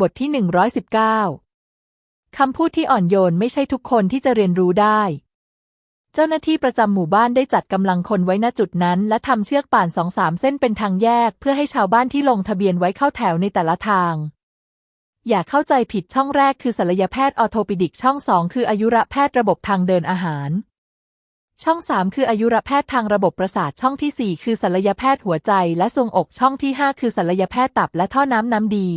บทที่ 119 คำพูดที่อ่อนโยนไม่ใช่ทุกคนที่จะเรียนรู้ได้ เจ้าหน้าที่ประจำหมู่บ้านได้จัดกำลังคนไว้ณจุดนั้น และทำเชือกป่านสองสามเส้นเป็นทางแยก เพื่อให้ชาวบ้านที่ลงทะเบียนไว้เข้าแถวในแต่ละทาง อย่าเข้าใจผิดช่องแรกคือศัลยแพทย์ออโทปิดิกช่องสองคืออายุรแพทย์ระบบทางเดินอาหาร ช่องสามคืออายุรแพทย์ทางระบบประสาทช่องที่สี่คือศัลยแพทย์หัวใจ และทรวงอกช่องที่ห้าคือศัลยแพทย์ตับและท่อน้ำน้ำดี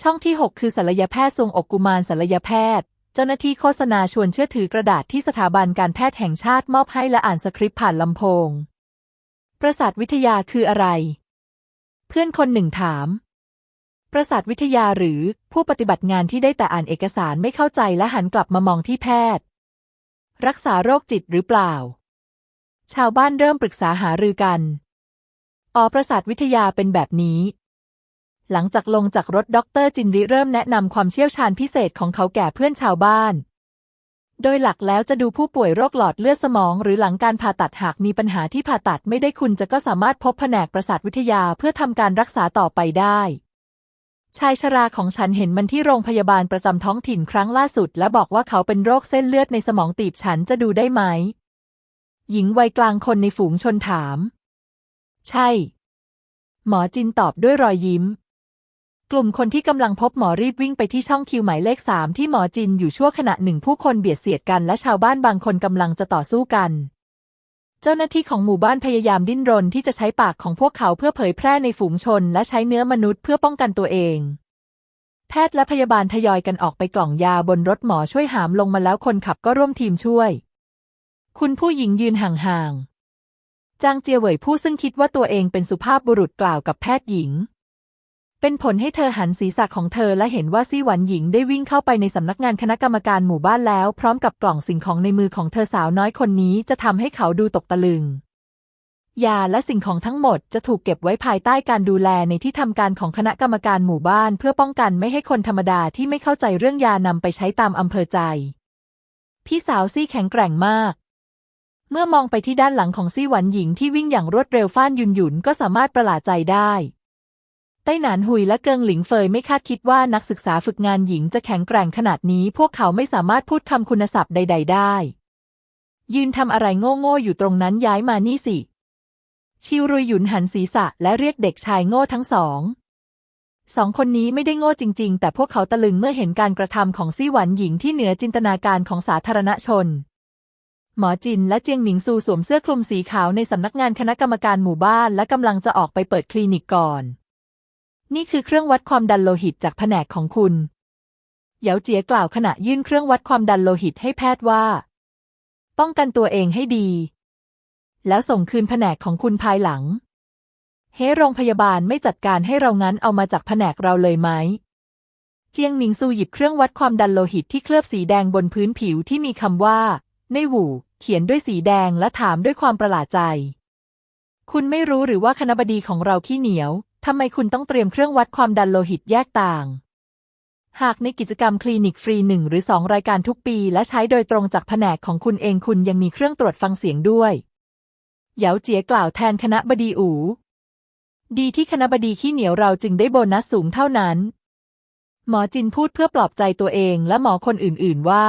ช่องที่ 6 คือศัลยแพทย์ทรงอกกุมารศัลยแพทย์ เจ้าหน้าที่โฆษณาชวนเชื่อถือกระดาษที่สถาบันการแพทย์แห่งชาติมอบให้และอ่านสคริปต์ผ่านลำโพง ประสาทวิทยาคืออะไร เพื่อนคนหนึ่งถาม ประสาทวิทยาหรือผู้ปฏิบัติงานที่ได้แต่อ่านเอกสารไม่เข้าใจและหันกลับมามองที่แพทย์ รักษาโรคจิตหรือเปล่า ชาวบ้านเริ่มปรึกษาหารือกันอ๋อประสาทวิทยาเป็นแบบนี้ หลังจากลงจากรถด็อกเตอร์จินริเริ่มแนะนำความเชี่ยวชาญพิเศษของเขาแก่เพื่อนชาวบ้าน โดยหลักแล้วจะดูผู้ป่วยโรคหลอดเลือดสมอง หรือหลังการผ่าตัดหากมีปัญหาที่ผ่าตัดไม่ได้คุณจะก็สามารถพบแผนกประสาทวิทยาเพื่อทำการรักษาต่อไปได้ชายชราของฉันเห็นมันที่โรงพยาบาลประจำท้องถิ่นครั้งล่าสุด และบอกว่าเขาเป็นโรคเส้นเลือดในสมองตีบฉันจะดูได้ไหม หญิงวัยกลางคนในฝูงชนถาม ใช่ หมอจินตอบด้วยรอยยิ้ม กลุ่มคนที่กำลังพบหมอรีบวิ่งไปที่ช่องคิวหมายเลขสามที่หมอจินอยู่ชั่วขณะหนึ่งผู้คนเบียดเสียดกันและชาวบ้านบางคนกำลังจะต่อสู้กัน เจ้าหน้าที่ของหมู่บ้านพยายามดิ้นรนที่จะใช้ปากของพวกเขาเพื่อเผยแพร่ในฝูงชน และใช้เนื้อมนุษย์เพื่อป้องกันตัวเอง แพทย์และพยาบาลทยอยกันออกไปกล่องยาบนรถหมอช่วยหามลงมาแล้วคนขับก็ร่วมทีมช่วย คุณผู้หญิงยืนห่างๆจางเจียเหวยผู้ซึ่งคิดว่าตัวเองเป็นสุภาพบุรุษกล่าวกับแพทย์หญิง เป็นผลให้เธอหันศีรษะของเธอและเห็นว่าซี่หวันหญิงได้วิ่งเข้าไปในสำนักงานคณะกรรมการหมู่บ้านแล้ว พร้อมกับกล่องสิ่งของในมือของเธอสาวน้อยคนนี้จะทำให้เขาดูตกตะลึงยาและสิ่งของทั้งหมดจะถูกเก็บไว้ภายใต้การดูแลในที่ทำการของคณะกรรมการหมู่บ้าน เพื่อป้องกันไม่ให้คนธรรมดาที่ไม่เข้าใจเรื่องยานำไปใช้ตามอำเภอใจ พี่สาวซี่แข็งแกร่งมาก เมื่อมองไปที่ด้านหลังของซี่หวันหญิงที่วิ่งอย่างรวดเร็วฟ้านยุนหยุนก็สามารถประหลาดใจได้ ไต้หนานหุยและเกิงหลิงเฟยไม่คาดคิดว่านักศึกษาฝึกงานหญิงจะแข็งแกร่งขนาดนี้ พวกเขาไม่สามารถพูดคำคุณศัพท์ใด ๆ ได้ ยืนทำอะไรโง่ๆอยู่ตรงนั้นย้ายมานี่สิ ชิวรุยหยุนหันศีรษะและเรียกเด็กชายโง่ทั้งสองสองคนนี้ไม่ได้โง่จริง ๆ แต่พวกเขาตะลึงเมื่อเห็นการกระทำของซี่หวันหญิงที่เหนือจินตนาการของสาธารณชน หมอจินและเจียงหมิงซูสวมเสื้อคลุมสีขาวในสำนักงานคณะกรรมการหมู่บ้านและกำลังจะออกไปเปิดคลินิกก่อน นี่คือเครื่องวัดความดันโลหิตจากแผนกของคุณเหยาเจียกล่าวขณะยื่นเครื่องวัดความดันโลหิตให้แพทย์ว่า ป้องกันตัวเองให้ดี แล้วส่งคืนแผนกของคุณภายหลัง เฮ้โรงพยาบาลไม่จัดการให้เรางั้นเอามาจากแผนกเราเลยไหมเจียงหมิงซูหยิบเครื่องวัดความดันโลหิตที่เคลือบสีแดงบนพื้นผิวที่มีคำว่าในหูเขียนด้วยสีแดงและถามด้วยความประหลาดใจ คุณไม่รู้หรือว่าคณบดีของเราขี้เหนียว ทำไมคุณต้องเตรียมเครื่องวัดความดันโลหิตแยกต่าง หากในกิจกรรมคลินิกฟรีหนึ่งหรือสองรายการทุกปี และใช้โดยตรงจากแผนกของคุณเองคุณยังมีเครื่องตรวจฟังเสียงด้วยเหยาเจียกล่าวแทนคณะบดีอูดีที่คณะบดีขี้เหนียวเราจึงได้โบนัสสูงเท่านั้น หมอจินพูดเพื่อปลอบใจตัวเองและหมอคนอื่น ๆ ว่า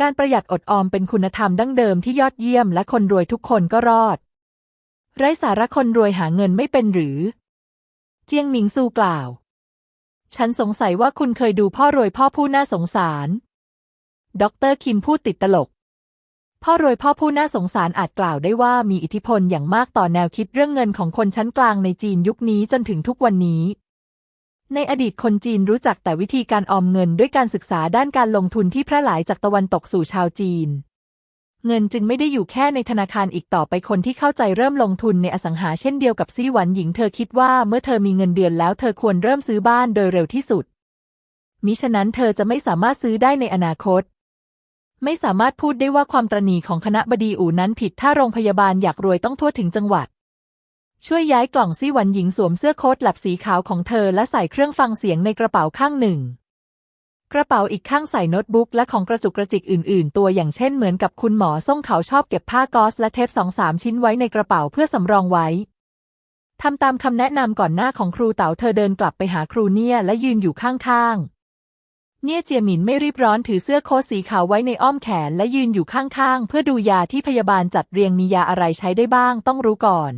การประหยัดอดออมเป็นคุณธรรมดั้งเดิมที่ยอดเยี่ยมและคนรวยทุกคนก็รอด ไร้สาระคนรวยหาเงินไม่เป็นหรือ เจียงหมิงซูกล่าว ฉันสงสัยว่าคุณเคยดูพ่อรวยพ่อผู้น่าสงสารด็อกเตอร์คิมพูดติดตลก พ่อรวยพ่อผู้น่าสงสารอาจกล่าวได้ว่ามีอิทธิพลอย่างมากต่อแนวคิดเรื่องเงินของคนชั้นกลางในจีนยุคนี้จนถึงทุกวันนี้ ในอดีตคนจีนรู้จักแต่วิธีการออมเงินด้วยการศึกษาด้านการลงทุนที่แพร่หลายจากตะวันตกสู่ชาวจีน เงินจึงไม่ได้อยู่แค่ในธนาคารอีกต่อไปคนที่เข้าใจเริ่มลงทุนในอสังหาเช่นเดียวกับซี่หวันหญิงเธอคิดว่าเมื่อเธอมีเงินเดือนแล้วเธอควรเริ่มซื้อบ้านโดยเร็วที่สุด มิฉะนั้นเธอจะไม่สามารถซื้อได้ในอนาคต ไม่สามารถพูดได้ว่าความตรณีของคณะบดีอู่นั้นผิดถ้าโรงพยาบาลอยากรวยต้องทั่วถึงจังหวัด ช่วยย้ายกล่องซี่หวันหญิงสวมเสื้อโค้ทแลบสีขาวของเธอและใส่เครื่องฟังเสียงในกระเป๋าข้างหนึ่ง กระเป๋าอีกข้างใส่โน้ตบุ๊กและของกระจุกกระจิกอื่น ๆ ตัวอย่างเช่นเหมือนกับคุณหมอส่งเขาชอบเก็บผ้ากอซและเทปสองสามชิ้นไว้ในกระเป๋าเพื่อสำรองไว้ทำตามคำแนะนำก่อนหน้าของครูเต๋าเธอเดินกลับไปหาครูเนี่ยและยืนอยู่ข้างๆ เนี่ยเจียหมินไม่รีบร้อนถือเสื้อโค้ทสีขาวไว้ในอ้อมแขนและยืนอยู่ข้างๆ เพื่อดูยาที่พยาบาลจัดเรียงมียาอะไรใช้ได้บ้างต้องรู้ก่อน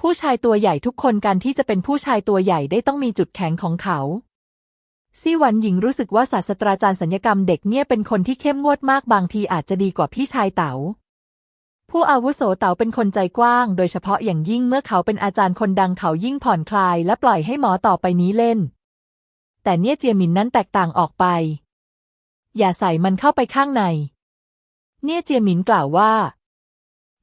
ผู้ชายตัวใหญ่ทุกคนการที่จะเป็นผู้ชายตัวใหญ่ได้ต้องมีจุดแข็งของเขา ซี่หวันหญิงรู้สึกว่าศาสตราจารย์สัญญกรรมเด็กเนี่ยเป็นคนที่เข้มงวดมากบางทีอาจจะดีกว่าพี่ชายเต๋าผู้อาวุโสเต๋าเป็นคนใจกว้าง โดยเฉพาะอย่างยิ่งเมื่อเขาเป็นอาจารย์คนดังเขายิ่งผ่อนคลาย และปล่อยให้หมอต่อไปนี้เล่น แต่เนี่ยเจียหมินนั้นแตกต่างออกไป อย่าใส่มันเข้าไปข้างใน เนี่ยเจียหมินกล่าวว่า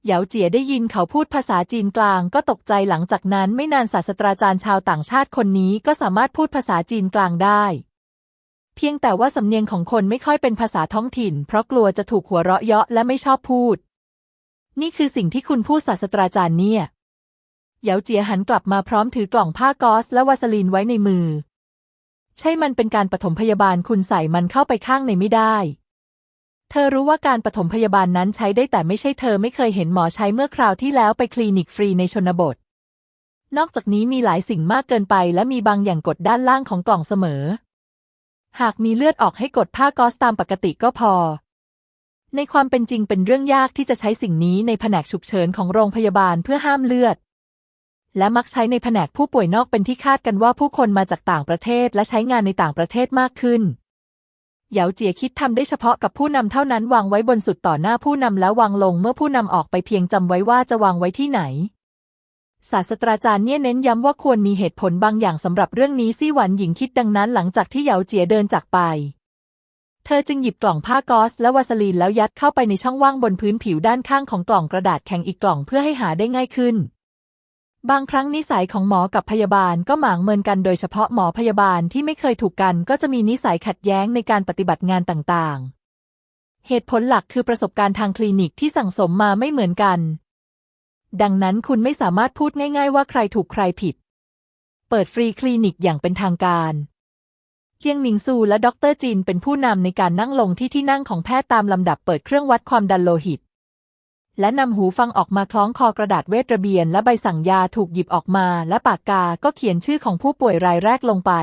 เหยาเจี๋ยได้ยินเขาพูดภาษาจีนกลางก็ตกใจหลังจากนั้นไม่นานศาสตราจารย์ชาวต่างชาติคนนี้ก็สามารถพูดภาษาจีนกลางได้ เพียงแต่ว่าสำเนียงของคนไม่ค่อยเป็นภาษาท้องถิ่น เพราะกลัวจะถูกหัวเราะเยาะและไม่ชอบพูด นี่คือสิ่งที่คุณพูดศาสตราจารย์เนี่ยเหยาเจียหันกลับมาพร้อมถือกล่องผ้ากอซและวาสลีนไว้ในมือ ใช่มันเป็นการปฐมพยาบาลคุณใส่มันเข้าไปข้างในไม่ได้ เธอรู้ว่าการปฐมพยาบาลนั้นใช้ได้แต่ไม่ใช่เธอไม่เคยเห็นหมอใช้เมื่อคราวที่แล้วไปคลินิกฟรีในชนบท นอกจากนี้มีหลายสิ่งมากเกินไปและมีบางอย่างกดด้านล่างของกล่องเสมอ หากมีเลือดออกให้กดผ้าก๊อซตามปกติก็พอ ในความเป็นจริงเป็นเรื่องยากที่จะใช้สิ่งนี้ในแผนกฉุกเฉินของโรงพยาบาลเพื่อห้ามเลือด และมักใช้ในแผนกผู้ป่วยนอกเป็นที่คาดกันว่าผู้คนมาจากต่างประเทศและใช้งานในต่างประเทศมากขึ้น เหยาเจียคิดทำได้เฉพาะกับผู้นำเท่านั้นวางไว้บนสุดต่อหน้าผู้นำแล้ววางลงเมื่อผู้นำออกไปเพียงจำไว้ว่าจะวางไว้ที่ไหน ศาสตราจารย์เนี่ยเน้นย้ำว่าควรมีเหตุผลบางอย่างสำหรับเรื่องนี้ซี่หวันหญิงคิดดังนั้นหลังจากที่เหยาเจียเดินจากไป เธอจึงหยิบกล่องผ้ากอซและวาสลีนแล้วยัดเข้าไปในช่องว่างบนพื้นผิวด้านข้างของกล่องกระดาษแข็งอีกกล่องเพื่อให้หาได้ง่ายขึ้น บางครั้งนิสัยของหมอกับพยาบาลก็หมางเมินกันโดยเฉพาะหมอพยาบาลที่ไม่เคยถูกกันก็จะมีนิสัยขัดแย้งในการปฏิบัติงานต่างๆ เหตุผลหลักคือประสบการณ์ทางคลินิกที่สั่งสมมาไม่เหมือนกัน ดังนั้นคุณไม่สามารถพูดง่าย ๆ ว่าใครถูกใครผิด เปิดฟรีคลินิกอย่างเป็นทางการ เจียงหมิงซูและดรจินเป็นผู้นำในการนั่งลงที่ที่นั่งของแพทย์ตามลำดับเปิดเครื่องวัดความดันโลหิต และนำหูฟังออกมาคล้องคอกระดาษเวทระเบียน และใบสั่งยาถูกหยิบออกมา และปากกาก็เขียนชื่อของผู้ป่วยรายแรกลงไป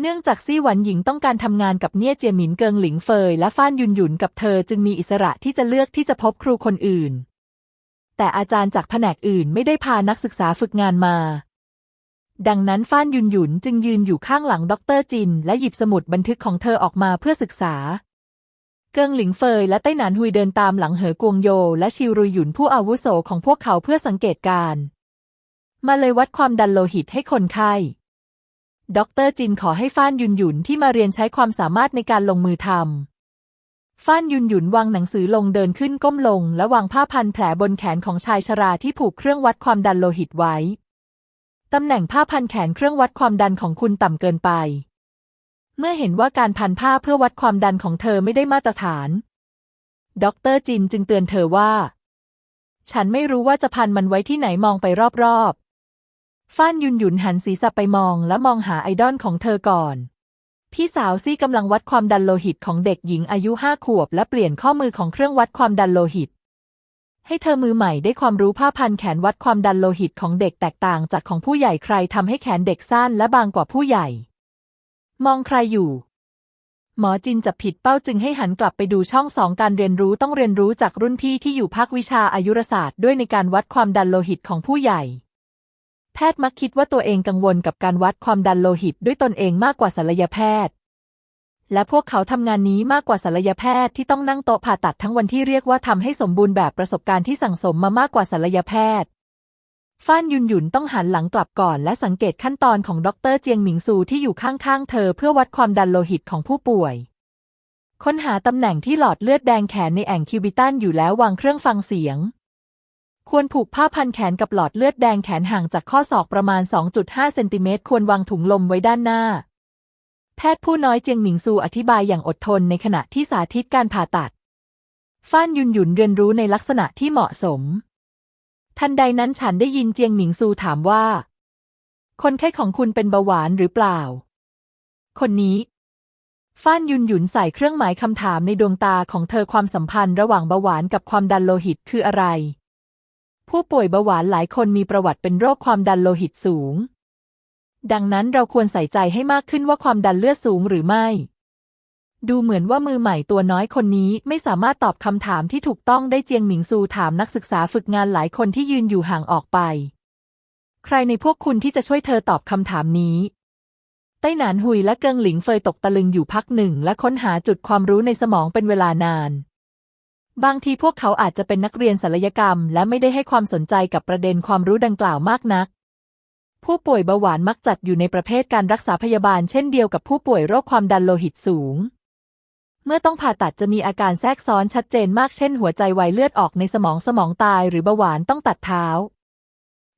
เนื่องจากซี่หวันหญิงต้องการทำงานกับเนียเจียหมินเกิงหลิงเฟย และฟ้านยุนหยุนกับเธอจึงมีอิสระที่จะเลือกที่จะพบครูคนอื่น แต่อาจารย์จากแผนกอื่นไม่ได้พานักศึกษาฝึกงานมาดังนั้นฟ้านยุนหยุนจึงยืนอยู่ข้างหลังดรจิน และหยิบสมุดบันทึกของเธอออกมาเพื่อศึกษา เกิงหลิงเฟยและไต้หนานฮุยเดินตามหลังเหอกวงโย และชิวรุยหยุนผู้อาวุโสของพวกเขาเพื่อสังเกตการ มาเลยวัดความดันโลหิตให้คนไข้ ดรจินขอให้ฟ้านยุนหยุนที่มาเรียนใช้ความสามารถในการลงมือทำฟ้านยุนหยุนวางหนังสือลงเดินขึ้นก้มลง และวางผ้าพันแผลบนแขนของชายชราที่ผูกเครื่องวัดความดันโลหิตไว้ ตำแหน่งผ้าพันแขนเครื่องวัดความดันของคุณต่ำเกินไป เมื่อเห็นว่าการพันผ้าเพื่อวัดความดันของเธอไม่ได้มาตรฐานดรจินจึงเตือนเธอว่า ฉันไม่รู้ว่าจะพันมันไว้ที่ไหนมองไปรอบๆ ฟ้านยุนหยุนหันศีรษะไปมองและมองหาไอดอลของเธอก่อน พี่สาวซี่กำลังวัดความดันโลหิตของเด็กหญิงอายุห้าขวบ และเปลี่ยนข้อมือของเครื่องวัดความดันโลหิต ให้เธอมือใหม่ได้ความรู้ผ้าพันแขนวัดความดันโลหิตของเด็กแตกต่างจากของผู้ใหญ่ใครทำให้แขนเด็กสั้นและบางกว่าผู้ใหญ่ มองใครอยู่ หมอจินจับผิดเป้าจึงให้หันกลับไปดูช่องสองการเรียนรู้ต้องเรียนรู้จากรุ่นพี่ที่อยู่ภาควิชาอายุรศาสตร์ด้วยในการวัดความดันโลหิตของผู้ใหญ่แพทย์มักคิดว่าตัวเองกังวลกับการวัดความดันโลหิตด้วยตนเองมากกว่าศัลยแพทย์ และพวกเขาทำงานนี้มากกว่าศัลยแพทย์ที่ต้องนั่งโต๊ะผ่าตัดทั้งวันที่เรียกว่าทำให้สมบูรณ์แบบประสบการณ์ที่สั่งสมมามากกว่าศัลยแพทย์ ฟ้านยุนหยุนต้องหันหลังกลับก่อน และสังเกตขั้นตอนของดรเจียงหมิงซูที่อยู่ข้างๆเธอเพื่อวัดความดันโลหิตของผู้ป่วย ค้นหาตำแหน่งที่หลอดเลือดแดงแขนในแอ่งคิวบิตันอยู่แล้ววางเครื่องฟังเสียง ควรผูกผ้าพันแขนกับหลอดเลือดแดงแขนห่างจากข้อศอกประมาณ 2.5 เซนติเมตรควรวางถุงลมไว้ด้านหน้า แพทย์ผู้น้อยเจียงหมิงซูอธิบายอย่างอดทนในขณะที่สาธิตการผ่าตัดฟ้านยุนหยุนเรียนรู้ในลักษณะที่เหมาะสม ทันใดนั้นฉันได้ยินเจียงหมิงซูถามว่า คนไข้ของคุณเป็นเบาหวานหรือเปล่า คนนี้ ฟ้านยุนหยุนใส่เครื่องหมายคำถามในดวงตาของเธอความสัมพันธ์ระหว่างเบาหวานกับความดันโลหิตคืออะไร ผู้ป่วยเบาหวานหลายคนมีประวัติเป็นโรคความดันโลหิตสูง ดังนั้นเราควรใส่ใจให้มากขึ้นว่าความดันเลือดสูงหรือไม่ ดูเหมือนว่ามือใหม่ตัวน้อยคนนี้ไม่สามารถตอบคำถามที่ถูกต้องได้เจียงหมิงซูถามนักศึกษาฝึกงานหลายคนที่ยืนอยู่ห่างออกไป ใครในพวกคุณที่จะช่วยเธอตอบคำถามนี้ไต้หนานหุยและเกิงหลิงเฟยตกตะลึงอยู่พักหนึ่งและค้นหาจุดความรู้ในสมองเป็นเวลานาน บางทีพวกเขาอาจจะเป็นนักเรียนศัลยกรรม และไม่ได้ให้ความสนใจกับประเด็นความรู้ดังกล่าวมากนักผู้ป่วยเบาหวานมักจัดอยู่ในประเภทการรักษาพยาบาลเช่นเดียวกับผู้ป่วยโรคความดันโลหิตสูง เมื่อต้องผ่าตัดจะมีอาการแทรกซ้อนชัดเจนมากเช่นหัวใจวายเลือดออกในสมองสมองตายหรือเบาหวานต้องตัดเท้า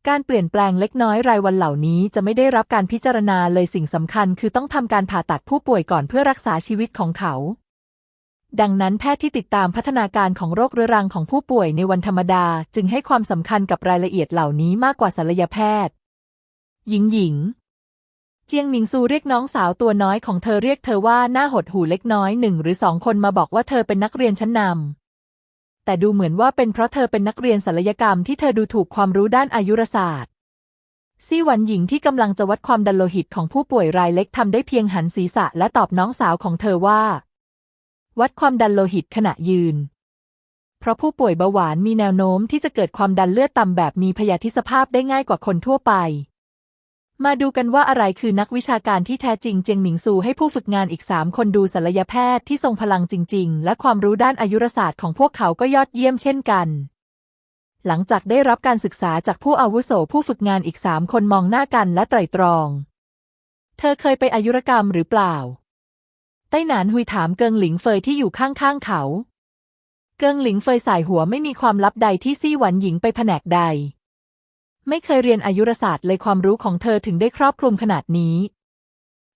การเปลี่ยนแปลงเล็กน้อยรายวันเหล่านี้จะไม่ได้รับการพิจารณาเลยสิ่งสำคัญคือต้องทำการผ่าตัดผู้ป่วยก่อนเพื่อรักษาชีวิตของเขา ดังนั้นแพทย์ที่ติดตามพัฒนาการของโรคเรื้อรังของผู้ป่วยในวันธรรมดา จึงให้ความสำคัญกับรายละเอียดเหล่านี้มากกว่าศัลยแพทย์ หญิงหญิง เจียงหมิงซูเรียกน้องสาวตัวน้อยของเธอเรียกเธอว่าหน้าหดหูเล็กน้อยหนึ่งหรือสองคนมาบอกว่าเธอเป็นนักเรียนชั้นนำแต่ดูเหมือนว่าเป็นเพราะเธอเป็นนักเรียนศัลยกรรมที่เธอดูถูกความรู้ด้านอายุรศาสตร์ซี่หวันหญิงที่กำลังจะวัดความดันโลหิตของผู้ป่วยรายเล็กทำได้เพียงหันศีรษะและตอบน้องสาวของเธอว่า วัดความดันโลหิตขณะยืน เพราะผู้ป่วยเบาหวานมีแนวโน้มที่จะเกิดความดันเลือดต่ำแบบมีพยาธิสภาพได้ง่ายกว่าคนทั่วไป มาดูกันว่าอะไรคือนักวิชาการที่แท้จริงเจียงหมิงซูให้ผู้ฝึกงานอีกสามคนดูศัลยแพทย์ที่ทรงพลังจริง ๆ และความรู้ด้านอายุรศาสตร์ของพวกเขาก็ยอดเยี่ยมเช่นกัน หลังจากได้รับการศึกษาจากผู้อาวุโสผู้ฝึกงานอีกสามคนมองหน้ากันและไตร่ตรอง เธอเคยไปอายุรกรรมหรือเปล่า ไต้หนานหุยถามเกิงหลิงเฟยที่อยู่ข้างๆเขา เกิงหลิงเฟยสายหัวไม่มีความลับใดที่ซี่หวันหญิงไปแผนกใด ไม่เคยเรียนอายุรศาสตร์เลยความรู้ของเธอถึงได้ครอบคลุมขนาดนี้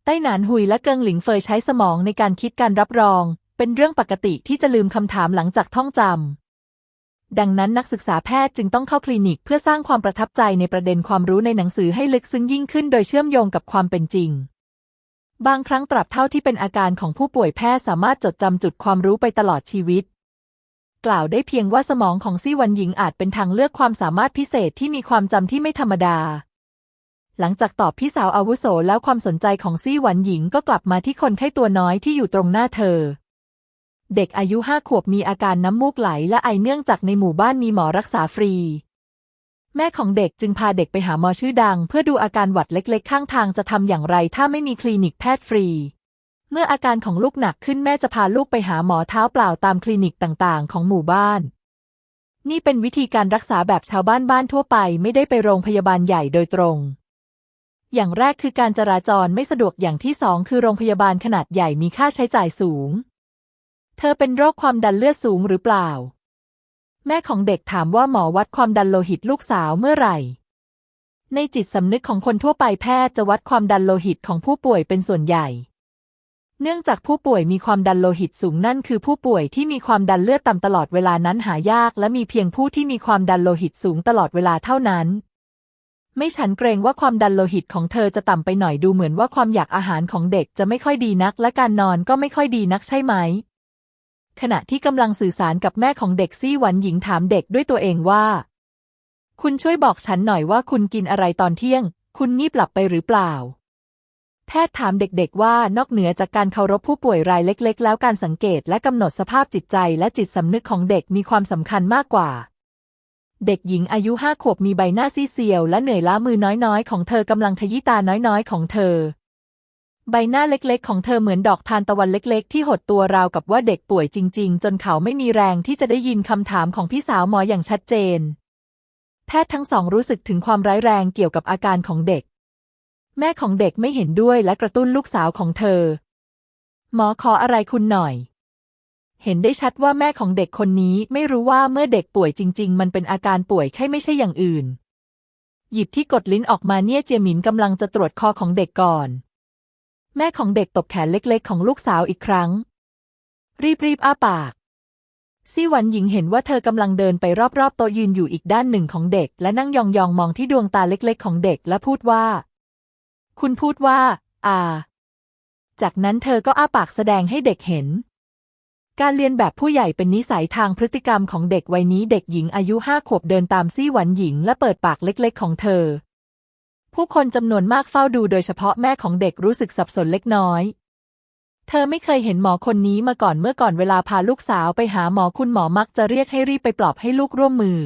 ไต้หนานหุยและเกิงหลิงเฟยใช้สมองในการคิดการรับรอง เป็นเรื่องปกติที่จะลืมคำถามหลังจากท่องจำ ดังนั้นนักศึกษาแพทย์จึงต้องเข้าคลินิกเพื่อสร้างความประทับใจในประเด็นความรู้ในหนังสือให้ลึกซึ้งยิ่งขึ้นโดยเชื่อมโยงกับความเป็นจริง บางครั้งตราบเท่าที่เป็นอาการของผู้ป่วยแพทย์สามารถจดจำจุดความรู้ไปตลอดชีวิต กล่าวได้เพียงว่าสมองของซี่วันหญิงอาจเป็นทางเลือกความสามารถพิเศษที่มีความจำที่ไม่ธรรมดา หลังจากตอบพี่สาวอาวุโสแล้วความสนใจของซี่หวันหญิงก็กลับมาที่คนไข้ตัวน้อยที่อยู่ตรงหน้าเธอ เด็กอายุห้าขวบมีอาการน้ำมูกไหลและไอเนื่องจากในหมู่บ้านมีหมอรักษาฟรี แม่ของเด็กจึงพาเด็กไปหาหมอชื่อดัง เพื่อดูอาการหวัดเล็ก ๆ ข้างทางจะทำอย่างไรถ้าไม่มีคลินิกแพทย์ฟรี เมื่ออาการของลูกหนักขึ้นแม่จะพาลูกไปหาหมอเท้าเปล่าตามคลินิกต่างๆ ของหมู่บ้าน นี่เป็นวิธีการรักษาแบบชาวบ้านบ้านทั่วไปไม่ได้ไปโรงพยาบาลใหญ่โดยตรง อย่างแรกคือการจราจรไม่สะดวกอย่างที่สองคือโรงพยาบาลขนาดใหญ่มีค่าใช้จ่ายสูง เธอเป็นโรคความดันเลือดสูงหรือเปล่า แม่ของเด็กถามว่าหมอวัดความดันโลหิตลูกสาวเมื่อไหร่ในจิตสำนึกของคนทั่วไปแพทย์จะวัดความดันโลหิตของผู้ป่วยเป็นส่วนใหญ่ เนื่องจากผู้ป่วยมีความดันโลหิตสูงนั่นคือผู้ป่วยที่มีความดันเลือดต่ำตลอดเวลานั้นหายาก และมีเพียงผู้ที่มีความดันโลหิตสูงตลอดเวลาเท่านั้น ไม่ฉันเกรงว่าความดันโลหิตของเธอจะต่ำไปหน่อยดูเหมือนว่าความอยากอาหารของเด็กจะไม่ค่อยดีนัก และการนอนก็ไม่ค่อยดีนักใช่ไหม ขณะที่กำลังสื่อสารกับแม่ของเด็กซี่หวันหญิงถามเด็กด้วยตัวเองว่า คุณช่วยบอกฉันหน่อยว่าคุณกินอะไรตอนเที่ยง คุณงีบหลับไปหรือเปล่า แพทย์ถามเด็กๆว่านอกเหนือจากการเคารพผู้ป่วยรายเล็กๆ แล้วการสังเกตและกำหนดสภาพจิตใจและจิตสำนึกของเด็กมีความสำคัญมากกว่า เด็กหญิงอายุห้าขวบมีใบหน้าซีเซียวและเหนื่อยล้ามือน้อยๆ ของเธอกำลังขยี้ตาน้อยๆ ของเธอ ใบหน้าเล็กๆ ของเธอเหมือนดอกทานตะวันเล็กๆ ที่หดตัวราวกับว่าเด็กป่วยจริง ๆ จนเขาไม่มีแรงที่จะได้ยินคำถามของพี่สาวหมออย่างชัดเจน แพทย์ทั้งสองรู้สึกถึงความร้ายแรงเกี่ยวกับอาการของเด็ก แม่ของเด็กไม่เห็นด้วยและกระตุ้นลูกสาวของเธอ หมอขออะไรคุณหน่อย เห็นได้ชัดว่าแม่ของเด็กคนนี้ไม่รู้ว่าเมื่อเด็กป่วยจริง ๆ มันเป็นอาการป่วยแค่ไม่ใช่อย่างอื่น หยิบที่กดลิ้นออกมาเนี่ยเจียหมินกำลังจะตรวจคอของเด็กก่อน แม่ของเด็กตบแขนเล็ก ๆ ของลูกสาวอีกครั้ง รีบๆอ้าปากซี่หวันหญิงเห็นว่าเธอกำลังเดินไปรอบๆโต๊ะยืนอยู่อีกด้านหนึ่งของเด็ก และนั่งยองๆมองที่ดวงตาเล็กๆ ของเด็กและพูดว่า คุณพูดว่า อ่า จากนั้นเธอก็อ้าปากแสดงให้เด็กเห็น การเรียนแบบผู้ใหญ่เป็นนิสัยทางพฤติกรรมของเด็กวัยนี้เด็กหญิงอายุห้าขวบเดินตามซี่หวันหญิงและเปิดปากเล็กๆ ของเธอ ผู้คนจำนวนมากเฝ้าดูโดยเฉพาะแม่ของเด็กรู้สึกสับสนเล็กน้อยเธอไม่เคยเห็นหมอคนนี้มาก่อนเมื่อก่อนเวลาพาลูกสาวไปหาหมอคุณหมอมักจะเรียกให้รีบไปปลอบให้ลูกร่วมมือ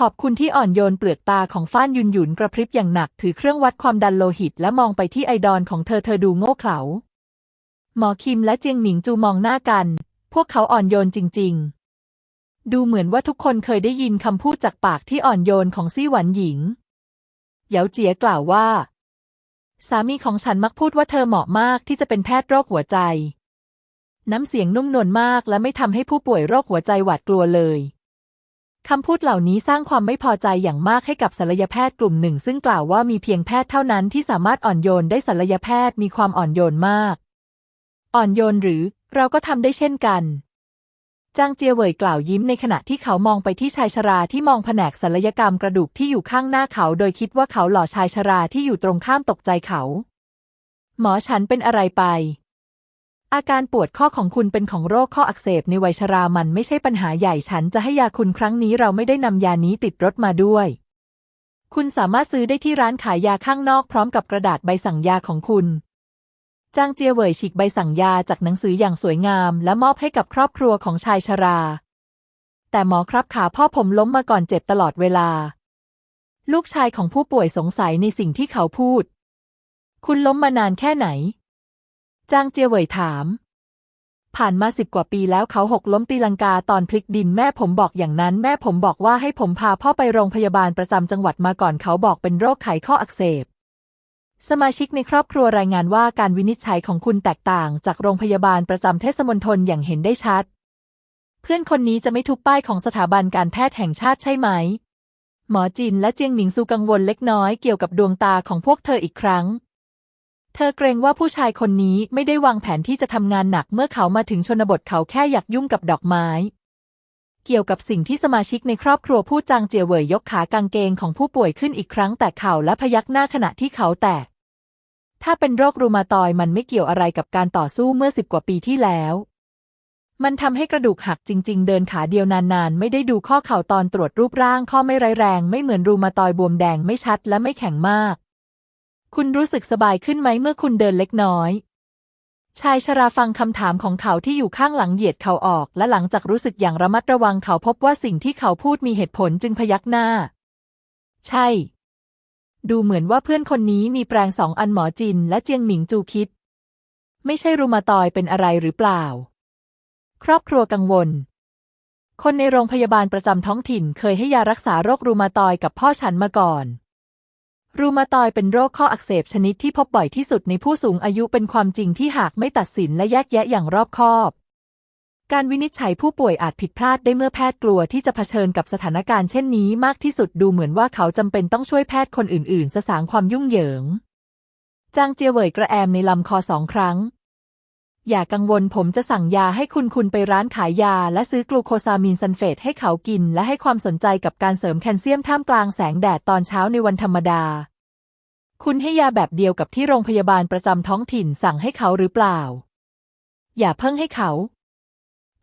ขอบคุณที่อ่อนโยนเปลือกตาของฟ้านยุนหยุนกระพริบอย่างหนักถือเครื่องวัดความดันโลหิตและมองไปที่ไอดอนของเธอเธอดูโง่เขลา หมอคิมและเจียงหมิงจูมองหน้ากัน พวกเขาอ่อนโยนจริง ๆ ดูเหมือนว่าทุกคนเคยได้ยินคำพูดจากปากที่อ่อนโยนของซี่หวันหญิง เหยาเจียกล่าวว่า สามีของฉันมักพูดว่าเธอเหมาะมากที่จะเป็นแพทย์โรคหัวใจ น้ำเสียงนุ่มนวลมากและไม่ทำให้ผู้ป่วยโรคหัวใจหวาดกลัวเลย คำพูดเหล่านี้สร้างความไม่พอใจอย่างมากให้กับศัลยแพทย์กลุ่มหนึ่ง ซึ่งกล่าวว่ามีเพียงแพทย์เท่านั้นที่สามารถอ่อนโยนได้ศัลยแพทย์มีความอ่อนโยนมาก อ่อนโยนหรือเราก็ทำได้เช่นกันจางเจียเหวยกล่าวยิ้มในขณะที่เขามองไปที่ชายชราที่มองแผนกศัลยกรรมกระดูกที่อยู่ข้างหน้าเขา โดยคิดว่าเขาหล่อชายชราที่อยู่ตรงข้ามตกใจเขา หมอฉันเป็นอะไรไป อาการปวดข้อของคุณเป็นของโรคข้ออักเสบในวัยชรามันไม่ใช่ปัญหาใหญ่ฉันจะให้ยาคุณครั้งนี้เราไม่ได้นำยานี้ติดรถมาด้วย คุณสามารถซื้อได้ที่ร้านขายยาข้างนอกพร้อมกับกระดาษใบสั่งยาของคุณจางเจียเหวยฉีกใบสั่งยาจากหนังสืออย่างสวยงาม และมอบให้กับครอบครัวของชายชรา แต่หมอครับขาพ่อผมล้มมาก่อนเจ็บตลอดเวลา ลูกชายของผู้ป่วยสงสัยในสิ่งที่เขาพูด คุณล้มมานานแค่ไหน จางเจียเหวยถาม ผ่านมาสิบกว่าปีแล้วเขาหกล้มตีลังกาตอนพลิกดินแม่ผมบอกอย่างนั้น แม่ผมบอกว่าให้ผมพาพ่อไปโรงพยาบาลประจำจังหวัดมาก่อนเขาบอกเป็นโรคไขข้ออักเสบสมาชิกในครอบครัวรายงานว่าการวินิจฉัยของคุณแตกต่างจากโรงพยาบาลประจำเทศมณฑลอย่างเห็นได้ชัด เพื่อนคนนี้จะไม่ทุบป้ายของสถาบันการแพทย์แห่งชาติใช่ไหม หมอจินและเจียงหมิงซูกังวลเล็กน้อยเกี่ยวกับดวงตาของพวกเธออีกครั้ง เธอเกรงว่าผู้ชายคนนี้ไม่ได้วางแผนที่จะทำงานหนักเมื่อเขามาถึงชนบทเขาแค่อยากยุ่งกับดอกไม้ เกี่ยวกับสิ่งที่สมาชิกในครอบครัวพูดจางเจียเหวยยกขากางเกงของผู้ป่วยขึ้นอีกครั้งแต่เข่าและพยักหน้าขณะที่เขาแตก ถ้าเป็นโรครูมาตอยมันไม่เกี่ยวอะไรกับการต่อสู้เมื่อสิบกว่าปีที่แล้ว มันทำให้กระดูกหักจริง ๆ เดินขาเดียวนานๆ ไม่ได้ดูข้อเข่าตอนตรวจรูปร่างข้อไม่ร้แรง ไม่เหมือนรูมาตอยบวมแดงไม่ชัดและไม่แข็งมาก คุณรู้สึกสบายขึ้นไหมเมื่อคุณเดินเล็กน้อย ชายชราฟังคำถามของเขาที่อยู่ข้างหลังเหยียดเขาออก และหลังจากรู้สึกอย่างระมัดระวังเขาพบว่าสิ่งที่เขาพูดมีเหตุผลจึงพยักหน้า ใช่ ดูเหมือนว่าเพื่อนคนนี้มีแปรงสองอันหมอจินและเจียงหมิงจูคิด ไม่ใช่รูมาตอยเป็นอะไรหรือเปล่า ครอบครัวกังวลคนในโรงพยาบาลประจำท้องถิ่นเคยให้ยารักษาโรครูมาตอยกับพ่อฉันมาก่อน รูมาตอยเป็นโรคข้ออักเสบชนิดที่พบบ่อยที่สุดในผู้สูงอายุเป็นความจริงที่หากไม่ตัดสินและแยกแยะอย่างรอบคอบ การวินิจฉัยผู้ป่วยอาจผิดพลาดได้เมื่อแพทย์กลัวที่จะเผชิญกับสถานการณ์เช่นนี้มากที่สุดดูเหมือนว่าเขาจำเป็นต้องช่วยแพทย์คนอื่นๆ สสางความยุ่งเหยิง จางเจียเหวยกระแอมในลำคอสองครั้ง อย่ากังวลผมจะสั่งยาให้คุณคุณไปร้านขายยา และซื้อกลูโคซามีนซัลเฟตให้เขากิน และให้ความสนใจกับการเสริมแคลเซียมท่ามกลางแสงแดดตอนเช้าในวันธรรมดา คุณให้ยาแบบเดียวกับที่โรงพยาบาลประจำท้องถิ่นสั่งให้เขาหรือเปล่า อย่าเพิ่งให้เขา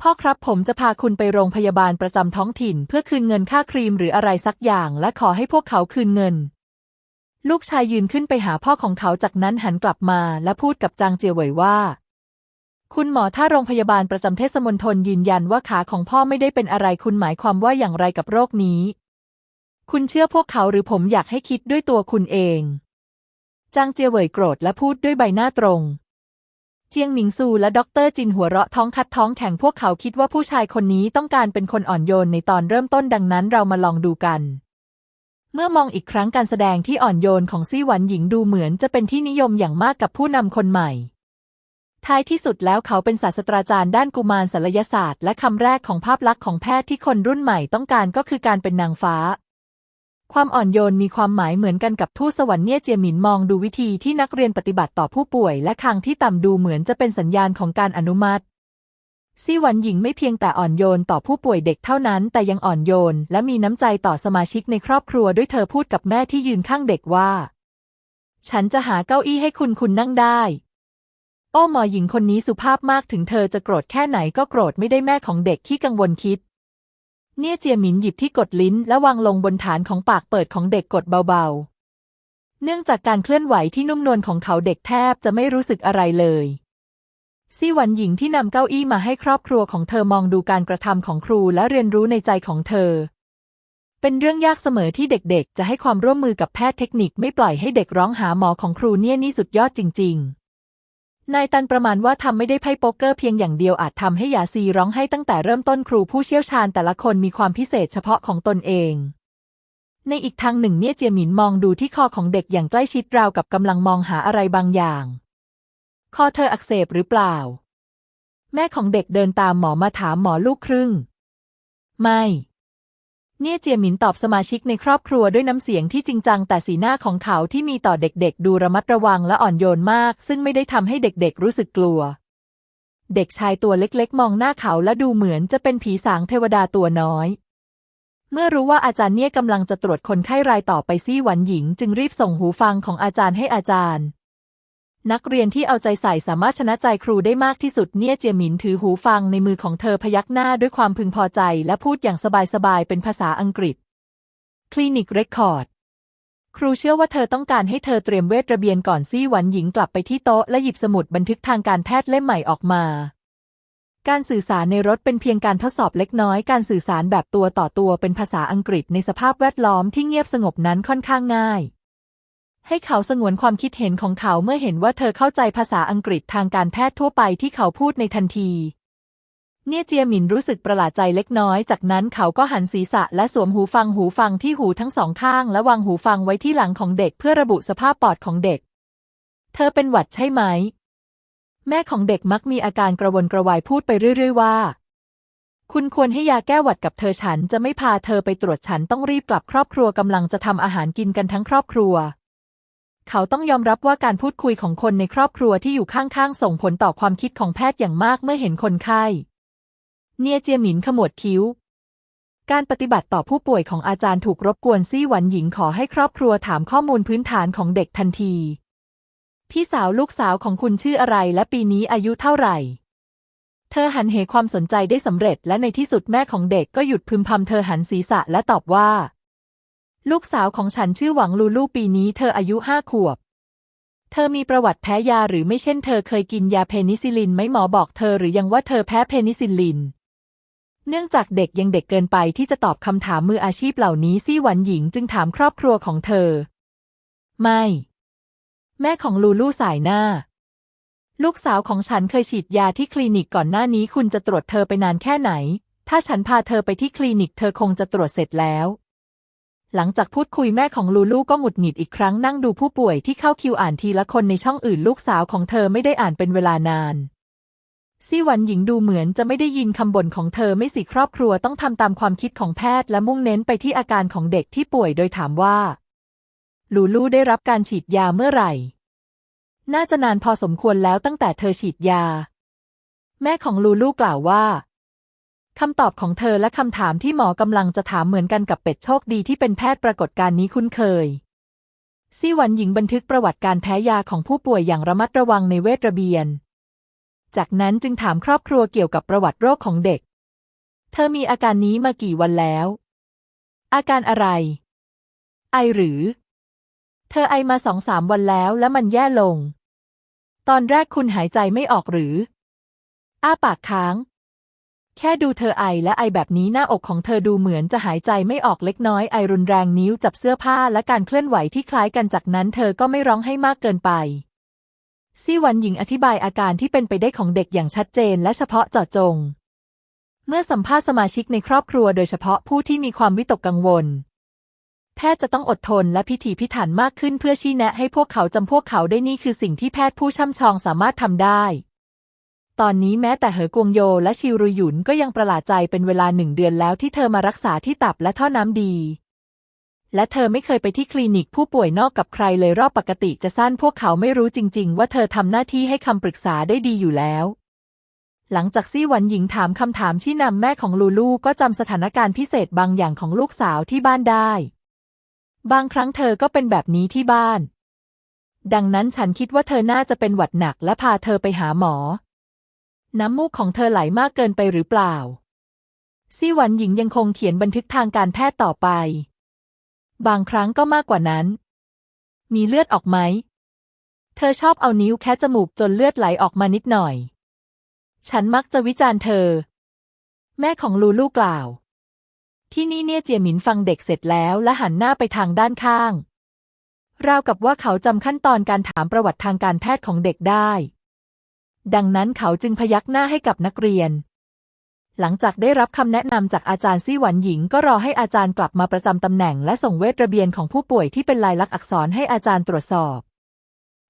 พ่อครับผมจะพาคุณไปโรงพยาบาลประจำท้องถิ่น เพื่อคืนเงินค่าครีมหรืออะไรสักอย่าง และขอให้พวกเขาคืนเงิน ลูกชายยืนขึ้นไปหาพ่อของเขาจากนั้นหันกลับมาและพูดกับจางเจียเหวยว่า คุณหมอถ้าโรงพยาบาลประจำเทศมณฑลยืนยันว่าขาของพ่อไม่ได้เป็นอะไรคุณหมายความว่าอย่างไรกับโรคนี้ คุณเชื่อพวกเขาหรือผมอยากให้คิดด้วยตัวคุณเอง จางเจียเหวยโกรธและพูดด้วยใบหน้าตรง เจียงหมิงซูและด็อกเตอร์จินหัวเราะท้องคัดท้องแข็งพวกเขาคิดว่าผู้ชายคนนี้ต้องการเป็นคนอ่อนโยนในตอนเริ่มต้นดังนั้นเรามาลองดูกันเมื่อมองอีกครั้งการแสดงที่อ่อนโยนของซี่หวันหญิงดูเหมือนจะเป็นที่นิยมอย่างมากกับผู้นำคนใหม่ ท้ายที่สุดแล้วเขาเป็นศาสตราจารย์ด้านกุมารศัลยศาสตร์ และคำแรกของภาพลักษณ์ของแพทย์ที่คนรุ่นใหม่ต้องการก็คือการเป็นนางฟ้า ความอ่อนโยนมีความหมายเหมือนกันกับทูตสวรรค์เนี่ยเจียหมินมองดูวิธีที่นักเรียนปฏิบัติต่อผู้ป่วย และคางที่ต่ำดูเหมือนจะเป็นสัญญาณของการอนุมัติซี่หวันหญิงไม่เพียงแต่อ่อนโยนต่อผู้ป่วยเด็กเท่านั้น แต่ยังอ่อนโยน และมีน้ำใจต่อสมาชิกในครอบครัวด้วยเธอพูดกับแม่ที่ยืนข้างเด็กว่า ฉันจะหาเก้าอี้ให้คุณคุณนั่งได้ โอ้หมอหญิงคนนี้สุภาพมากถึงเธอจะโกรธแค่ไหนก็โกรธไม่ได้แม่ของเด็กที่กังวลคิด เนี่ยเจียหมินหยิบที่กดลิ้นและวางลงบนฐานของปากเปิดของเด็กกดเบาๆ เนื่องจากการเคลื่อนไหวที่นุ่มนวลของเขาเด็กแทบจะไม่รู้สึกอะไรเลยซี่หวันหญิงที่นำเก้าอี้มาให้ครอบครัวของเธอมองดูการกระทำของครูและเรียนรู้ในใจของเธอ เป็นเรื่องยากเสมอที่เด็กๆ จะให้ความร่วมมือกับแพทย์เทคนิคไม่ปล่อยให้เด็กร้องหาหมอของครูเนี่ยนี่สุดยอดจริง ๆ นายตันประมาณว่าทำไม่ได้ไพ่โป๊กเกอร์เพียงอย่างเดียวอาจทำให้ยาซีร้องให้ตั้งแต่เริ่มต้นครูผู้เชี่ยวชาญแต่ละคนมีความพิเศษเฉพาะของตนเอง ในอีกทางหนึ่งเนี่ยเจียหมินมองดูที่คอของเด็กอย่างใกล้ชิดราวกับกำลังมองหาอะไรบางอย่าง คอเธออักเสบหรือเปล่า แม่ของเด็กเดินตามหมอมาถามหมอลูกครึ่ง ไม่ เนี่ยเจียหมินตอบสมาชิกในครอบครัวด้วยน้ำเสียงที่จริงจังแต่สีหน้าของเขาที่มีต่อเด็กๆ ดูระมัดระวังและอ่อนโยนมาก ซึ่งไม่ได้ทำให้เด็กๆ รู้สึกกลัว เด็กชายตัวเล็กๆ มองหน้าเขาและดูเหมือนจะเป็นผีสางเทวดาตัวน้อย เมื่อรู้ว่าอาจารย์เนี่ยกำลังจะตรวจคนไข้รายต่อไปซี่หวันหญิง จึงรีบส่งหูฟังของอาจารย์ให้อาจารย์ นักเรียนที่เอาใจใส่สามารถชนะใจครูได้มากที่สุดเนี่ยเจียหมินถือหูฟังในมือของเธอพยักหน้าด้วยความพึงพอใจและพูดอย่างสบายๆเป็นภาษาอังกฤษ คลินิกเรคคอร์ด ครูเชื่อว่าเธอต้องการให้เธอเตรียมเวทระเบียนก่อนซี่หวันหญิงกลับไปที่โต๊ะและหยิบสมุดบันทึกทางการแพทย์เล่มใหม่ออกมา การสื่อสารในรถเป็นเพียงการทดสอบเล็กน้อย การสื่อสารแบบตัวต่อตัวเป็นภาษาอังกฤษในสภาพแวดล้อมที่เงียบสงบนั้นค่อนข้างง่าย ให้เขาสงวนความคิดเห็นของเขาเมื่อเห็นว่าเธอเข้าใจภาษาอังกฤษทางการแพทย์ทั่วไปที่เขาพูดในทันที เนี่ยเจียหมินรู้สึกประหลาดใจเล็กน้อย จากนั้นเขาก็หันศีรษะและสวมหูฟังหูฟังที่หูทั้งสองข้าง และวางหูฟังไว้ที่หลังของเด็กเพื่อระบุสภาพปอดของเด็ก เธอเป็นหวัดใช่ไหม แม่ของเด็กมักมีอาการกระวนกระวายพูดไปเรื่อย ๆ ว่า คุณควรให้ยาแก้หวัดกับเธอฉันจะไม่พาเธอไปตรวจฉันต้องรีบกลับครอบครัวกำลังจะทำอาหารกินกันทั้งครอบครัว เขาต้องยอมรับว่าการพูดคุยของคนในครอบครัวที่อยู่ข้างๆ ส่งผลต่อความคิดของแพทย์อย่างมากเมื่อเห็นคนไข้ เนียเจียหมินขมวดคิ้ว การปฏิบัติต่อผู้ป่วยของอาจารย์ถูกรบกวนซี่หวันหญิงขอให้ครอบครัวถามข้อมูลพื้นฐานของเด็กทันที พี่สาวลูกสาวของคุณชื่ออะไรและปีนี้อายุเท่าไหร่ เธอหันเหความสนใจได้สำเร็จและในที่สุดแม่ของเด็กก็หยุดพึมพำเธอหันศีรษะและตอบว่า ลูกสาวของฉันชื่อหวังลูลูปีนี้เธออายุห้าขวบ เธอมีประวัติแพ้ยาหรือไม่เช่นเธอเคยกินยาเพนิซิลินไหมหมอบอกเธอหรือยังว่าเธอแพ้เพนิซิลิน เนื่องจากเด็กยังเด็กเกินไปที่จะตอบคำถามมืออาชีพเหล่านี้ซี่หวันหญิงจึงถามครอบครัวของเธอ ไม่ แม่ของลูลูสายหน้า ลูกสาวของฉันเคยฉีดยาที่คลินิกก่อนหน้านี้คุณจะตรวจเธอไปนานแค่ไหน ถ้าฉันพาเธอไปที่คลินิกเธอคงจะตรวจเสร็จแล้ว หลังจากพูดคุยแม่ของลูลูก็หงุดหงิดอีกครั้งนั่งดูผู้ป่วยที่เข้าคิวอ่านทีละคนในช่องอื่นลูกสาวของเธอไม่ได้อ่านเป็นเวลานานซี่หวันหญิงดูเหมือนจะไม่ได้ยินคำบ่นของเธอไม่สิครอบครัวต้องทำตามความคิดของแพทย์และมุ่งเน้นไปที่อาการของเด็กที่ป่วยโดยถามว่า ลูลูได้รับการฉีดยาเมื่อไหร่ น่าจะนานพอสมควรแล้วตั้งแต่เธอฉีดยา แม่ของลูลูกล่าวว่า คำตอบของเธอและคำถามที่หมอกำลังจะถามเหมือนกันกับเป็ดโชคดีที่เป็นแพทย์ปรากฏการณ์นี้คุ้นเคยซี่หวันหญิงบันทึกประวัติการแพ้ยาของผู้ป่วยอย่างระมัดระวังในเวทระเบียน จากนั้นจึงถามครอบครัวเกี่ยวกับประวัติโรคของเด็ก เธอมีอาการนี้มากี่วันแล้ว อาการอะไร ไอหรือ เธอไอมาสองสามวันแล้วและมันแย่ลง ตอนแรกคุณหายใจไม่ออกหรือ อ้าปากค้าง แค่ดูเธอไอและไอแบบนี้หน้าอกของเธอดูเหมือนจะหายใจไม่ออกเล็กน้อยไอรุนแรงนิ้วจับเสื้อผ้าและการเคลื่อนไหวที่คล้ายกันจากนั้นเธอก็ไม่ร้องให้มากเกินไปซี่วันหญิงอธิบายอาการที่เป็นไปได้ของเด็กอย่างชัดเจนและเฉพาะเจาะจง เมื่อสัมภาษณ์สมาชิกในครอบครัวโดยเฉพาะผู้ที่มีความวิตกกังวล แพทย์จะต้องอดทนและพิถีพิถันมากขึ้นเพื่อชี้แนะให้พวกเขาจำพวกเขาได้นี่คือสิ่งที่แพทย์ผู้ช่ำชองสามารถทำได้ ตอนนี้แม้แต่เหอกวงโยและชิรุหยุนก็ยังประหลาดใจเป็นเวลาหนึ่งเดือนแล้วที่เธอมารักษาที่ตับและท่อน้ำดี และเธอไม่เคยไปที่คลินิกผู้ป่วยนอกกับใครเลยรอบปกติจะสั้นพวกเขาไม่รู้จริง ๆ ว่าเธอทำหน้าที่ให้คำปรึกษาได้ดีอยู่แล้วหลังจากซี่หวันหญิงถามคำถามชี้นำแม่ของลูลูก็จำสถานการณ์พิเศษบางอย่างของลูกสาวที่บ้านได้ บางครั้งเธอก็เป็นแบบนี้ที่บ้าน ดังนั้นฉันคิดว่าเธอน่าจะเป็นหวัดหนักและพาเธอไปหาหมอ น้ำมูกของเธอไหลมากเกินไปหรือเปล่า ซี่หวันหญิงยังคงเขียนบันทึกทางการแพทย์ต่อไป บางครั้งก็มากกว่านั้น มีเลือดออกไหม เธอชอบเอานิ้วแคะจมูกจนเลือดไหลออกมานิดหน่อย ฉันมักจะวิจารณ์เธอ แม่ของลูลูกล่าว ที่นี่เนี่ยเจียหมินฟังเด็กเสร็จแล้วและหันหน้าไปทางด้านข้าง ราวกับว่าเขาจำขั้นตอนการถามประวัติทางการแพทย์ของเด็กได้ ดังนั้นเขาจึงพยักหน้าให้กับนักเรียน หลังจากได้รับคำแนะนำจากอาจารย์ซี่หวันหญิง ก็รอให้อาจารย์กลับมาประจำตำแหน่ง และส่งเวทระเบียนของผู้ป่วยที่เป็นลายลักษณ์อักษรให้อาจารย์ตรวจสอบ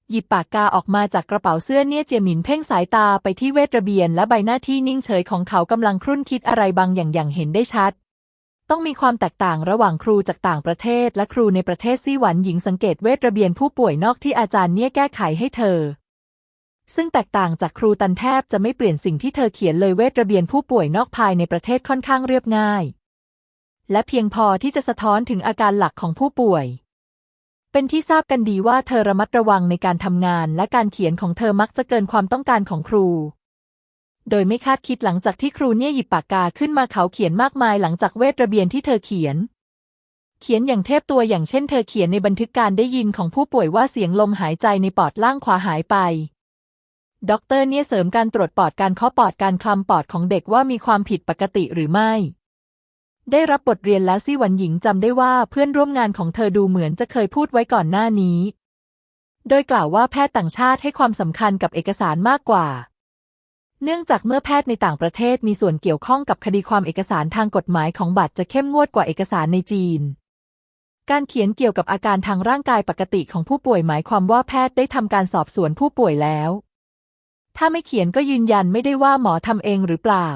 หยิบปากกาออกมาจากกระเป๋าเสื้อเนี่ยเจียหมินเพ่งสายตาไปที่เวทระเบียน และใบหน้าที่นิ่งเฉยของเขากำลังครุ่นคิดอะไรบางอย่างอย่างเห็นได้ชัดต้องมีความแตกต่างระหว่างครูจากต่างประเทศ และครูในประเทศซี่หวันหญิงสังเกตเวทระเบียนผู้ป่วยนอกที่อาจารย์เนี่ยแก้ไขให้เธอ ซึ่งแตกต่างจากครูตันแทบจะไม่เปลี่ยนสิ่งที่เธอเขียนเลยเวทระเบียนผู้ป่วยนอกภายในประเทศค่อนข้างเรียบง่าย และเพียงพอที่จะสะท้อนถึงอาการหลักของผู้ป่วย เป็นที่ทราบกันดีว่าเธอระมัดระวังในการทำงานและการเขียนของเธอมักจะเกินความต้องการของครู โดยไม่คาดคิดหลังจากที่ครูเนี่ยหยิบปากกาขึ้นมาเขาเขียนมากมายหลังจากเวทระเบียนที่เธอเขียนเขียนอย่างเทพตัวอย่างเช่นเธอเขียนในบันทึกการได้ยินของผู้ป่วยว่าเสียงลมหายใจในปอดล่างขวาหายไป ด็อกเตอร์เนี่ยเสริมการตรวจปอดการเคาะปอดการคลำปอดของเด็กว่ามีความผิดปกติหรือไม่ ได้รับบทเรียนแล้วซี่หวันหญิงจำได้ว่าเพื่อนร่วมงานของเธอดูเหมือนจะเคยพูดไว้ก่อนหน้านี้ โดยกล่าวว่าแพทย์ต่างชาติให้ความสำคัญกับเอกสารมากกว่า เนื่องจากเมื่อแพทย์ในต่างประเทศมีส่วนเกี่ยวข้องกับคดีความเอกสารทางกฎหมายของบัตรจะเข้มงวดกว่าเอกสารในจีนการเขียนเกี่ยวกับอาการทางร่างกายปกติของผู้ป่วยหมายความว่าแพทย์ได้ทำการสอบสวนผู้ป่วยแล้ว ถ้าไม่เขียนก็ยืนยันไม่ได้ว่าหมอทำเองหรือเปล่า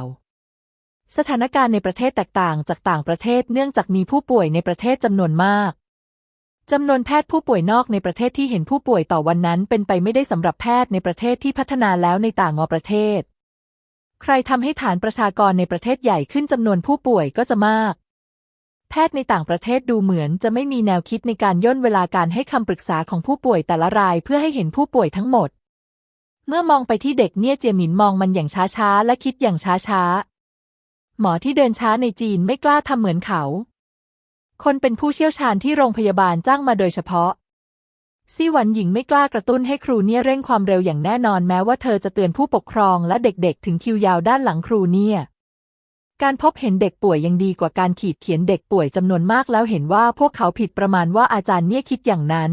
สถานการณ์ในประเทศแตกต่างจากต่างประเทศเนื่องจากมีผู้ป่วยในประเทศจำนวนมากจำนวนแพทย์ผู้ป่วยนอกในประเทศที่เห็นผู้ป่วยต่อวันนั้น เป็นไปไม่ได้สำหรับแพทย์ในประเทศที่พัฒนาแล้วในต่างอประเทศ ใครทำให้ฐานประชากรในประเทศใหญ่ขึ้นจำนวนผู้ป่วยก็จะมาก แพทย์ในต่างประเทศดูเหมือนจะไม่มีแนวคิดในการย่นเวลาการให้คำปรึกษาของผู้ป่วยแต่ละรายเพื่อให้เห็นผู้ป่วยทั้งหมด เมื่อมองไปที่เด็กเนี่ยเจียหมินมองมันอย่างช้าๆ และคิดอย่างช้าๆ หมอที่เดินช้าในจีนไม่กล้าทำเหมือนเขา คนเป็นผู้เชี่ยวชาญที่โรงพยาบาลจ้างมาโดยเฉพาะซี่หวันหญิงไม่กล้ากระตุ้นให้ครูเนี่ยเร่งความเร็วอย่างแน่นอนแม้ว่าเธอจะเตือนผู้ปกครองและเด็กๆ ถึงคิวยาวด้านหลังครูเนี่ย การพบเห็นเด็กป่วยยังดีกว่าการขีดเขียนเด็กป่วยจำนวนมากแล้วเห็นว่าพวกเขาผิดประมาณว่าอาจารย์เนี่ยคิดอย่างนั้น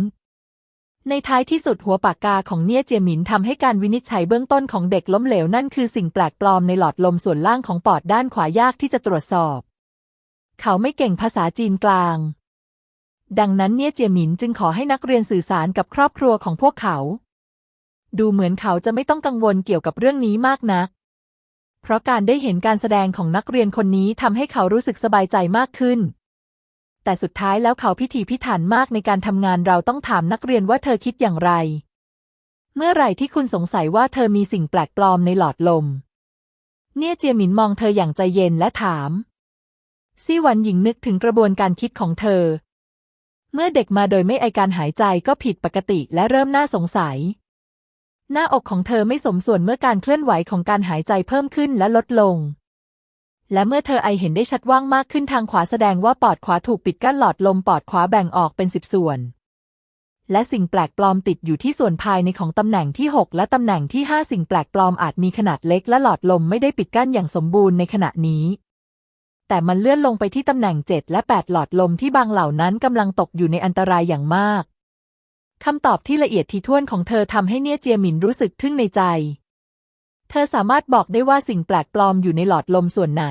ในท้ายที่สุดหัวปากกาของเนี่ยเจียหมินทำให้การวินิจฉัยเบื้องต้นของเด็กล้มเหลวนั่นคือสิ่งแปลกปลอมในหลอดลมส่วนล่างของปอดด้านขวายากที่จะตรวจสอบ เขาไม่เก่งภาษาจีนกลาง ดังนั้นเนี่ยเจียหมินจึงขอให้นักเรียนสื่อสารกับครอบครัวของพวกเขา ดูเหมือนเขาจะไม่ต้องกังวลเกี่ยวกับเรื่องนี้มากนัก เพราะการได้เห็นการแสดงของนักเรียนคนนี้ทำให้เขารู้สึกสบายใจมากขึ้น แต่สุดท้ายแล้วเขาพิถีพิถันมากในการทำงานเราต้องถามนักเรียนว่าเธอคิดอย่างไร เมื่อไหร่ที่คุณสงสัยว่าเธอมีสิ่งแปลกปลอมในหลอดลม เนี่ยเจียหมินมองเธออย่างใจเย็นและถาม ซี่หวันหญิงนึกถึงกระบวนการคิดของเธอ เมื่อเด็กมาโดยไม่ไอการหายใจก็ผิดปกติและเริ่มน่าสงสัย หน้าอกของเธอไม่สมส่วนเมื่อการเคลื่อนไหวของการหายใจเพิ่มขึ้นและลดลง และเมื่อเธอไอเห็นได้ชัดว่างมากขึ้นทางขวาแสดงว่าปอดขวาถูกปิดกั้นหลอดลมปอดขวาแบ่งออกเป็นสิบส่วน และสิ่งแปลกปลอมติดอยู่ที่ส่วนภายในของตำแหน่งที่ 6 และตำแหน่งที่ 5 สิ่งแปลกปลอมอาจมีขนาดเล็กและหลอดลมไม่ได้ปิดกั้นอย่างสมบูรณ์ในขณะนี้ แต่มันเลื่อนลงไปที่ตำแหน่ง 7 และ 8 หลอดลมที่บางเหล่านั้นกำลังตกอยู่ในอันตรายอย่างมากคำตอบที่ละเอียดถี่ถ้วนของเธอทำให้เนี่ยเจียหมินรู้สึกทึ่งในใจ เธอสามารถบอกได้ว่าสิ่งแปลกปลอมอยู่ในหลอดลมส่วนไหน